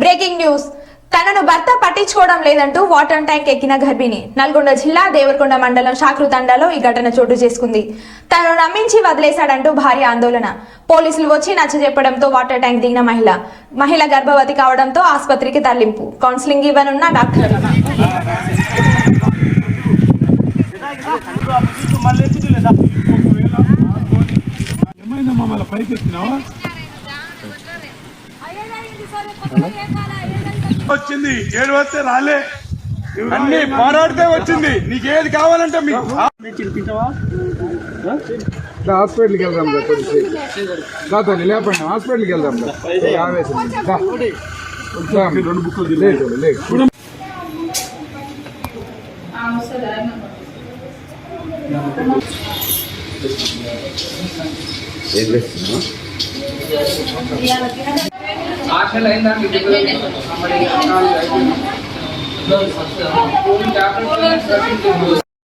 Breaking news. తనను భర్త పట్టించుకోవడం లేదంటూ వాటర్ ట్యాంక్ ఎక్కిన గర్భిణి. నల్గొండ జిల్లా దేవరకొండ మండలం శాకృతండలో ఈ ఘటన చోటు చేసుకుంది. తనను నమ్మించి వదిలేశాడంటూ భార్య ఆందోళన. పోలీసులు వచ్చి నచ్చజెప్పడంతో వాటర్ ట్యాంక్ దిగిన మహిళ. మహిళ గర్భవతి కావడంతో ఆసుపత్రికి తరలింపు. కౌన్సిలింగ్ ఇవ్వనున్న డాక్టర్. మళ్ళీ వచ్చింది. ఏడు వస్తే రాలే. అన్ని పోరాడితే వచ్చింది. నీకేది కావాలంటే మీకు హాస్పిటల్కి వెళ్దాం దాతోని లేపండి హాస్పిటల్కి వెళ్దాం. రెండు బుక్కులు లేదు లేదు ఆశలు అయిందా మీకు మరి